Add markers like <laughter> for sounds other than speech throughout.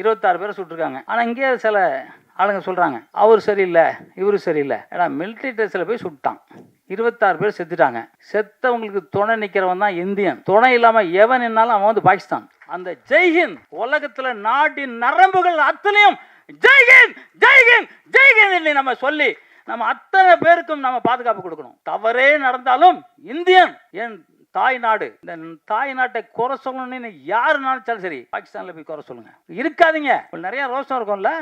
இருபத்தாறு பேரை சுட்டிருக்காங்க. ஆனால் இங்கே சில ஆளுங்க சொல்கிறாங்க அவர் சரியில்லை இவரு சரியில்லை. ஏன்னா மிலிட்ரி ட்ரெஸ்ஸில் போய் சுட்டான். இருபத்தாறு பேர் செத்துட்டாங்க. செத்தவங்களுக்கு துணை நிற்கிறவன் தான் இந்தியன். துணை இல்லாமல் எவன் என்னாலும் அவன் வந்து பாகிஸ்தான். அந்த ஜெய்ஹிந்த் உலகத்தில் நாட்டின் நரம்புகள் அத்தனையும் ஜெய்ஹிந்த் ஜெய்ஹிந்த் ஜெய்ஹிந்த் நம்ம சொல்லி நம்ம அத்தனை பேருக்கும் நம்ம பாதுகாப்பு கொடுக்கணும். தவறே நடந்தாலும் இந்தியன் என் தாய் நாடு இந்த தாய் நாட்டை குறை சொல்லணும்னு யாரு நினைச்சாலும் சரி பாகிஸ்தான்ல போய் குறை சொல்லுங்க. இருக்காதீங்க. நிறைய ரோஷம் இருக்கும்ல?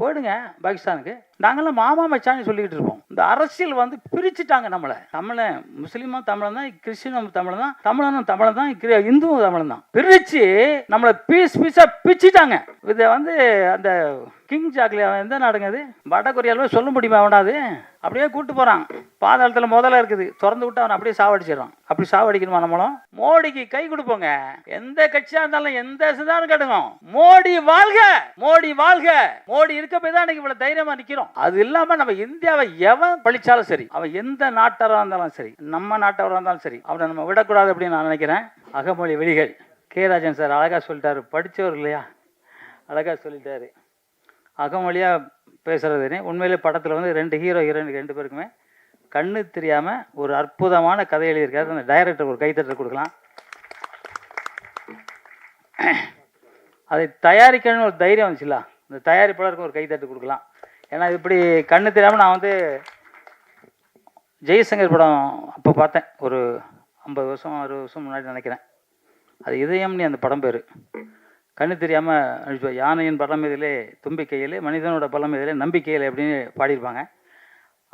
போயிடுங்க பாகிஸ்தானுக்கு. நாங்களாம் மாமா மச்சான்னு சொல்லிக்கிட்டு இருப்போம். இந்த அரசியல் வந்து பிரிச்சுட்டாங்க நம்மளை. தமிழன் முஸ்லீமும் தமிழன் தான் கிறிஸ்டினும் தமிழன் தான் தமிழனும் தமிழன் தான் இந்துவும் தமிழன் தான். பிரிச்சு நம்மளை பீஸ் பீஸாக பிரிச்சுட்டாங்க இதை வந்து அந்த கிங் ஜாக்லியா அவன் எந்த நாடுங்க அது? வட கொரியாவில் சொல்ல முடியுமா அவனாது அப்படியே கூப்பிட்டு போகிறான் பாதாளத்தில் முதல்ல இருக்குது. திறந்து விட்டு அவனை அப்படியே சாவடிச்சிடறான். அப்படி சாவடிக்கணுமா நம்மளும் மோடிக்கு கை கொடுப்போங்க. எந்த கட்சியா இருந்தாலும் எந்த சிதாரம் கட்டுங்க மோடி வாழ்க! மோடி வாழ்க! மோடி இருக்க போய் தான் இன்னைக்கு இவ்வளவு தைரியமா நிக்கிறோம். அது இல்லாம நம்ம இந்தியாவை எவன் பழிச்சாலும் சரி அவன் எந்த நாட்டாராக இருந்தாலும் சரி நம்ம நாட்டவராக இருந்தாலும் சரி அவனை நம்ம விடக்கூடாது அப்படின்னு நான் நினைக்கிறேன். அகமொழி வெளிகள். கே. ராஜன் சார் அழகாக சொல்லிட்டாரு. படித்தவர் இல்லையா? அழகாக சொல்லிட்டாரு. அகமொழியாக பேசுறது உண்மையிலே படத்தில் வந்து ரெண்டு ஹீரோ ஹீரோயின் ரெண்டு பேருக்குமே கண்ணு தெரியாமல் ஒரு அற்புதமான கதை எழுதியிருக்காரு. அந்த டைரக்டர் ஒரு கைத்தட்டல் கொடுக்கலாம். அதை தயாரிக்கணும்னு ஒரு தைரியம் வந்துச்சுல இந்த தயாரிப்பாளருக்கு ஒரு கைத்தட்டு கொடுக்கலாம். ஏன்னா இப்படி கண்ணு தெரியாமல் நான் வந்து ஜெய்சங்கர் படம் அப்போ பார்த்தேன். ஒரு ஐம்பது வருஷம் அறுபது வருஷம் முன்னாடி நினைக்கிறேன். அது இதயம்னு அந்த படம் பேர். கண்ணு தெரியாமல் அழிச்சு யானையின் பலம் இதிலே தும்பிக்கையிலே மனிதனோட பலம் இதிலே நம்பிக்கையில் அப்படின்னு பாடியிருப்பாங்க.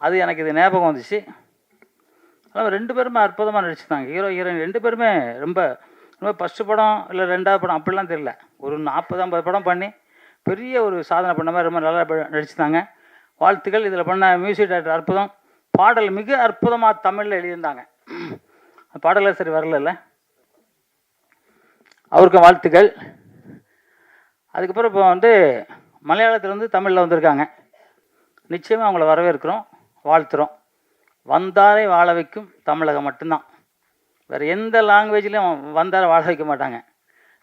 அது எனக்கு இது ஞாபகம் வந்துச்சு. ஆனால் ரெண்டு பேருமே அற்புதமாக நடிச்சுருந்தாங்க ஹீரோ ஹீரோயின் ரெண்டு பேருமே ரொம்ப ரொம்ப ஃபஸ்ட்டு படம் இல்லை ரெண்டாவது படம் அப்படிலாம் தெரியல. ஒரு நாற்பது ஐம்பது படம் பண்ணி பெரிய ஒரு சாதனை பண்ண மாதிரி ரொம்ப நல்லா நடிச்சுருந்தாங்க வாழ்த்துக்கள். இதில் பண்ண மியூசிக் டைரக்டர் அற்புதம். பாடல் மிக அற்புதமாக தமிழில் எழுதியிருந்தாங்க. பாடலாம் சரி வரல அவருக்கு வாழ்த்துக்கள். அதுக்கப்புறம் இப்போ வந்து மலையாளத்துலேருந்து தமிழில் வந்திருக்காங்க. நிச்சயமாக அவங்கள வரவேற்கிறோம். வாழ்த்துறோம். வந்தாரை வாழ வைக்கும் தமிழகம் மட்டும்தான். வேறு எந்த லாங்குவேஜ்லேயும் வந்தாரை வாழ வைக்க மாட்டாங்க.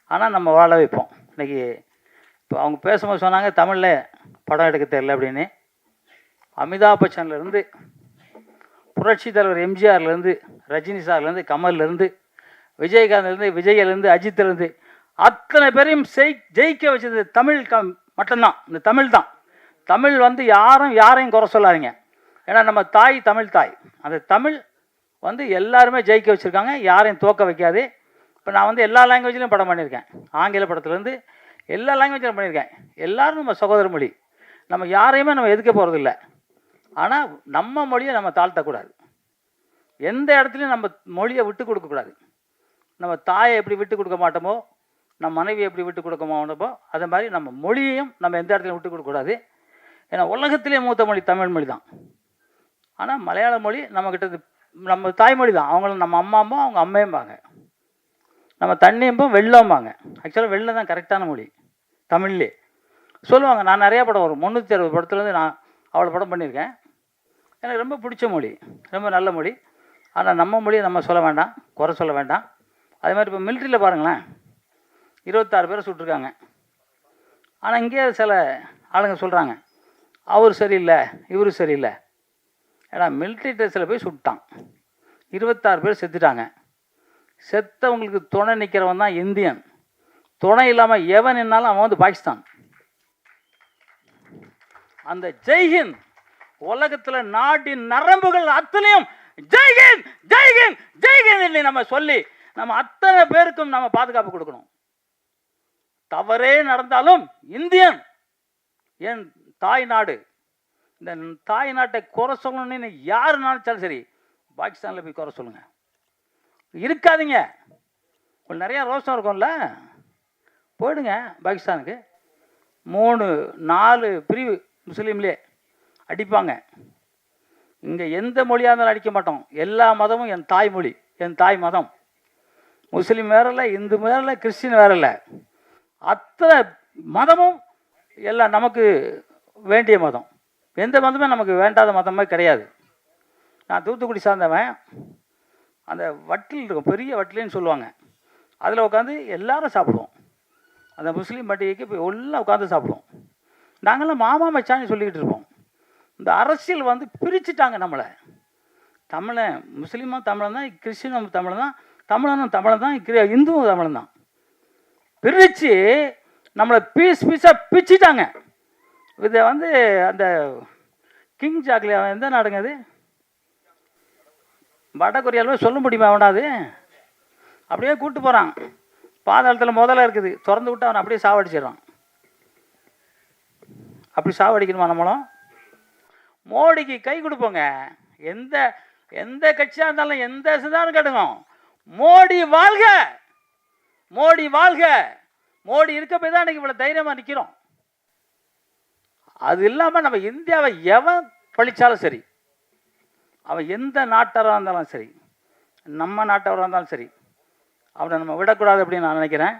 ஆனால் நம்ம வாழ வைப்போம். இன்னைக்கு இப்போ அவங்க பேசும்போது சொன்னாங்க தமிழில் படம் எடுக்க தெரியல அப்படின்னு. அமிதாப் பச்சன்லேருந்து புரட்சி தலைவர் எம்ஜிஆர்லேருந்து ரஜினி சார்லேருந்து கமல்லேருந்து விஜயகாந்த்லேருந்து விஜயிலேருந்து அஜித்லேருந்து அத்தனை பேரையும் செய் ஜெயிக்க வச்சது தமிழ் க மட்டும்தான். இந்த தமிழ் தான். தமிழ் வந்து யாரும் யாரையும் குறை சொல்லாதீங்க. ஏன்னா நம்ம தாய் தமிழ் தாய். அந்த தமிழ் வந்து எல்லாருமே ஜெயிக்க வச்சுருக்காங்க. யாரையும் தோக்க வைக்காது. இப்போ நான் வந்து எல்லா லாங்குவேஜ்லையும் படம் பண்ணியிருக்கேன். ஆங்கில படத்துலேருந்து எல்லா லாங்குவேஜ்லையும் பண்ணியிருக்கேன். எல்லோரும் நம்ம சகோதர மொழி. நம்ம யாரையுமே நம்ம எதுக்க போகிறதில்ல ஆனால் நம்ம மொழியை நம்ம தாழ்த்தக்கூடாது. எந்த இடத்துலையும் நம்ம மொழியை விட்டு கொடுக்கக்கூடாது நம்ம தாயை எப்படி விட்டு கொடுக்க மாட்டோமோ நம்ம மனைவியை எப்படி விட்டு கொடுக்க மாட்டோமோ அதே மாதிரி நம்ம மொழியையும் நம்ம எந்த இடத்துலையும் விட்டு கொடுக்கக்கூடாது ஏன்னா உலகத்திலே மூத்த மொழி தமிழ் மொழி தான் ஆனால் மலையாள மொழி நம்மக்கிட்ட நம்ம தாய்மொழி தான். அவங்களும் நம்ம அம்மாம்போ அவங்க அம்மையும்பாங்க. நம்ம தண்ணியும்போம் வெள்ளம்பாங்க. ஆக்சுவலாக வெள்ளம் தான் கரெக்டான மொழி. தமிழ்லே. சொல்லுவாங்க நான் நிறையா படம் வரும். முந்நூற்றி அறுபது படத்துலேருந்து நான் அவ்வளோ படம் பண்ணியிருக்கேன். எனக்கு ரொம்ப பிடிச்ச மொழி. ரொம்ப நல்ல மொழி. ஆனால் நம்ம மொழியை நம்ம சொல்ல வேண்டாம். குறை சொல்ல வேண்டாம். அதே மாதிரி இப்போ மிலிட்ரியில் பாருங்களேன். இருபத்தாறு பேரை சுட்டிருக்காங்க. ஆனால் இங்கே சில ஆளுங்க சொல்கிறாங்க அவர் சரியில்லை. இவர் சரியில்லை. ஏன்னா மிலிட்ரி ட்ரெஸ்ஸில் போய் சுட்டான். இருபத்தாறு பேர் செத்துட்டாங்க. செத்தவங்களுக்கு துணை நிற்கிறவன் தான் இந்தியன். துணை இல்லாமல் எவன் என்னாலும் அவன் வந்து பாகிஸ்தான். அந்த ஜெய்ஹிந்த் உலகத்தில் நாட்டின் நரம்புகள் அத்தனையும் ஜெய்ஹிந்த் ஜெய்ஹிந்த் ஜெய்ஹிந்த் என்று நம்ம சொல்லி நம்ம அத்தனை பேருக்கும் நம்ம பாதுகாப்பு கொடுக்கணும். தவறே நடந்தாலும் இந்தியன் என் தாய் நாடு இந்த தாய் நாட்டை குறை சொல்லணும்னு யார் நினைச்சாலும் சரி பாகிஸ்தானில் போய் குறை சொல்லுங்க. இருக்காதீங்க. உங்களுக்கு நிறையா ரோஷம் இருக்கும்ல. போயிடுங்க பாகிஸ்தானுக்கு. மூணு நாலு பிரிவு முஸ்லீம்லே அடிப்பாங்க. இங்கே எந்த மொழியாக இருந்தாலும் அடிக்க மாட்டோம். எல்லா மதமும் என் தாய்மொழி என் தாய் மதம். முஸ்லீம் வேற இல்லை இந்து வேற இல்லை கிறிஸ்டின் வேற இல்லை. அத்தனை மதமும் எல்லாம் நமக்கு வேண்டிய மதம். எந்த மதமே நமக்கு வேண்டாத மதமே கிடையாது. நான் தூத்துக்குடி சார்ந்தவன். அந்த வட்டில் இருக்கும் பெரிய வட்டில்னு சொல்லுவாங்க. அதில் உட்காந்து எல்லாரும் சாப்பிடுவோம். அந்த முஸ்லீம் பண்டிகைக்கு போய் எல்லாம் உட்காந்து சாப்பிடுவோம். நாங்களாம் மாமா மச்சான்னு சொல்லிக்கிட்டு இருப்போம். இந்த அரசியல் வந்து பிரிச்சுட்டாங்க நம்மளை. தமிழன் முஸ்லீமும் தமிழன் தான் கிறிஸ்டினும் தமிழன் தான் தமிழனும் தமிழன் தான் கிரி- இந்துவும் தமிழன் தான். பிரித்து நம்மளை பீஸ் பீஸாக பிச்சுட்டாங்க. இதை வந்து அந்த கிங் ஜாக்லி அவன் எந்த நாடுங்க அது? வட கொரியாவில் சொல்ல முடியுமா அவனாது அப்படியே கூப்பிட்டு போகிறான் பாதாளத்தில் முதல்ல இருக்குது. திறந்து விட்டு அவனை அப்படியே சாவடிச்சிடறான். அப்படி சாவடிக்கணுமா நம்மளும்? மோடிக்கு கை கொடுப்போங்க. எந்த எந்த கட்சியாக இருந்தாலும் எந்த சிதாரம் கட்டுங்க மோடி வாழ்க! மோடி வாழ்க! மோடி இருக்கப்போ தான் இன்னைக்கு இவ்வளோ தைரியமாக நிற்கிறோம் அது இல்லாமல் நம்ம இந்தியாவை எவன் பழிச்சாலும் சரி அவன் எந்த நாட்டாராக இருந்தாலும் சரி நம்ம நாட்டவராக இருந்தாலும் சரி அவனை நம்ம விடக்கூடாது அப்படின்னு நான் நினைக்கிறேன்.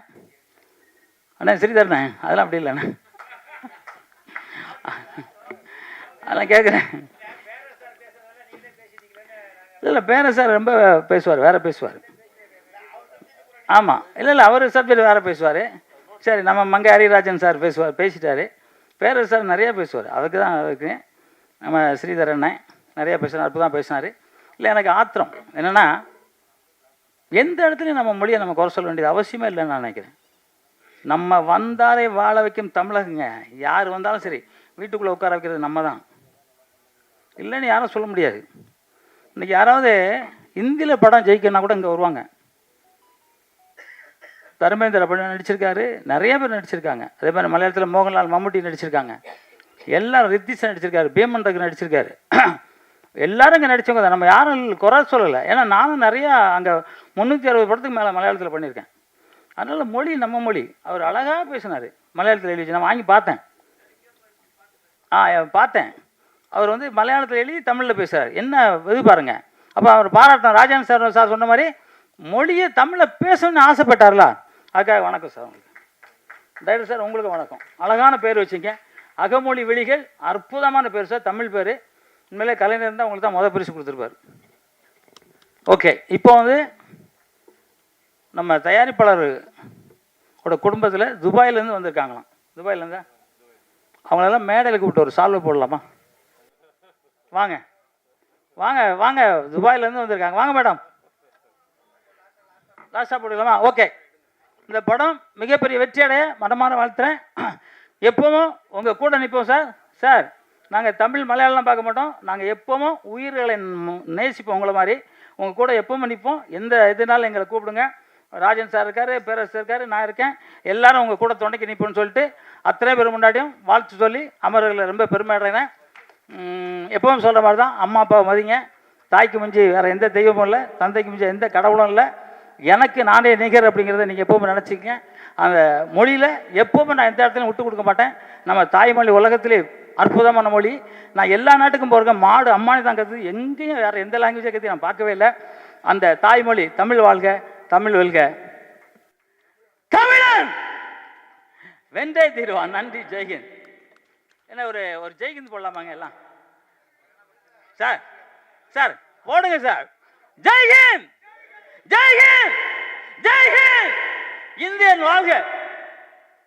அண்ணே ஸ்ரீதரண்ணே அதெல்லாம் அப்படி இல்லைண்ணே. அதெல்லாம் கேட்குறேன். இல்லை இல்லை பேர சார் ரொம்ப பேசுவார் வேற பேசுவார். ஆமாம் இல்லை இல்லை அவர் சப்ஜெக்ட் வேறு பேசுவார். சரி நம்ம மங்க ஹரிராஜன் சார் பேசுவார் பேசிட்டாரு. பேர சார் நிறையா பேசுவார். அதுக்கு தான் அதுக்கு நம்ம ஸ்ரீதர் அண்ணன் நிறையா பேசினார் தான் பேசினார். இல்லை எனக்கு ஆத்திரம். என்னென்னா எந்த இடத்துலையும் நம்ம மொழியை நம்ம குறை சொல்ல வேண்டியது அவசியமே இல்லைன்னு நான் நினைக்கிறேன். நம்ம வந்தாரை வாழ வைக்கும் தமிழகங்க. யார் வந்தாலும் சரி வீட்டுக்குள்ளே உட்கார வைக்கிறது நம்ம தான். இல்லைன்னு யாரும் சொல்ல முடியாது. இன்றைக்கி யாராவது இந்தியில் படம் ஜெயிக்கணும்னா கூட இங்கே வருவாங்க. தர்மேந்திர படம் நடிச்சிருக்காரு. நிறைய பேர் நடிச்சிருக்காங்க. அதே மாதிரி மலையாளத்தில் மோகன்லால் மம்முட்டி நடிச்சிருக்காங்க. எல்லாரும் ரித்திஷ் நடிச்சிருக்காரு பீமன் ரகு நடிச்சிருக்காரு. <clears throat> எல்லாரும் இங்கே நடித்தவங்க தான். நம்ம யாரும் குறை சொல்லலை. ஏன்னா நானும் நிறையா அங்கே முந்நூற்றி அறுபது படத்துக்கு மேலே மலையாளத்தில் பண்ணியிருக்கேன். அதனால் மொழி நம்ம மொழி. அவர் அழகாக பேசினார். மலையாளத்தில் எழுதி நான் வாங்கி பார்த்தேன். ஆ பார்த்தேன். அவர் வந்து மலையாளத்தில் எழுதி தமிழில் பேசுகிறார் என்ன இது பாருங்க. அப்போ அவர் பாராட்டம் ராஜன் சார் சார் சொன்ன மாதிரி மொழியை தமிழில் பேசணும்னு ஆசைப்பட்டார்ல. அதுக்காக வணக்கம் சார் உங்களுக்கு. டைரக்டர் சார் உங்களுக்கு வணக்கம். அழகான பேர் வச்சுங்க அகமொழி விழிகள் அற்புதமான பேர் சார் தமிழ் பேர். உண்மையிலே கலைஞர் தான் உங்களுக்கு தான் மொதல் பரிசு கொடுத்துருப்பார். ஓகே இப்போ வந்து நம்ம தயாரிப்பாளர் ஓட குடும்பத்தில் துபாயிலேருந்து வந்திருக்காங்களாம். துபாயிலேருந்தா அவங்களெல்லாம் மேடையில் கூப்பிட்டு ஒரு சால்வை போடலாமா? வாங்க. வாங்க வாங்க. துபாயிலேருந்து வந்திருக்காங்க. வாங்க மேடம். லாஸ்ட்டாக போட்டுக்கலாமா? ஓகே இந்த படம் மிகப்பெரிய வெற்றியடைய மனமான வாழ்த்துறேன். எப்பவும் உங்கள் கூட நிற்போம் சார். சார் நாங்கள் தமிழ் மலையாளம் பார்க்க மாட்டோம். நாங்கள் எப்பவும் உயிர்களை நேசிப்போம் உங்களை மாதிரி. உங்கள் கூட எப்பவும் நிற்போம். எந்த இதுனாலும் எங்களை கூப்பிடுங்க. ராஜன் சார் இருக்கார் பேரரசு இருக்கார் நான் இருக்கேன். எல்லாரும் உங்கள் கூட தொண்டைக்கு நிற்போம்னு சொல்லிட்டு அத்தனை பேர் முன்னாடியும் வாழ்த்து சொல்லி அமர்களை ரொம்ப பெருமை அடைகிறேன் எப்பவும் சொல்கிற மாதிரி தான் அம்மா அப்பாவை மதிங்க. தாய்க்கு மிஞ்சி வேறு எந்த தெய்வமும் இல்லை. தந்தைக்கு மிஞ்சி எந்த கடவுளும் இல்லை. எனக்கு நானே நிகர் அப்படிங்கிறத நீங்கள் எப்பவும் நினச்சிக்கங்க. அந்த மொழியில் எப்போவுமே நான் எந்த இடத்துலையும் விட்டு கொடுக்க மாட்டேன். நம்ம தாய்மொழி உலகத்திலே அற்புதமான மொழி. நான் எல்லா நாட்டுக்கும் போகிறேன் மாடு அம்மானி தான் கற்று எங்கேயும் வேறு எந்த லாங்குவேஜை கற்று நான் பார்க்கவே இல்லை. அந்த தாய்மொழி தமிழ் வாழ்க தமிழ் வெல்க. தமிழன்! வெந்தே தீர்வான் நன்றி ஜெய்ஹிந்த். என்ன ஒரு ஒரு ஜெய்ஹிந்த் போடலாமாங்க எல்லாம்? சார் சார் போடுங்க சார். ஜெய்ஹிந்த்! ஜெய்ஹிந்த் ஜெய்ஹிந்த் இந்தியன் வாழ்க!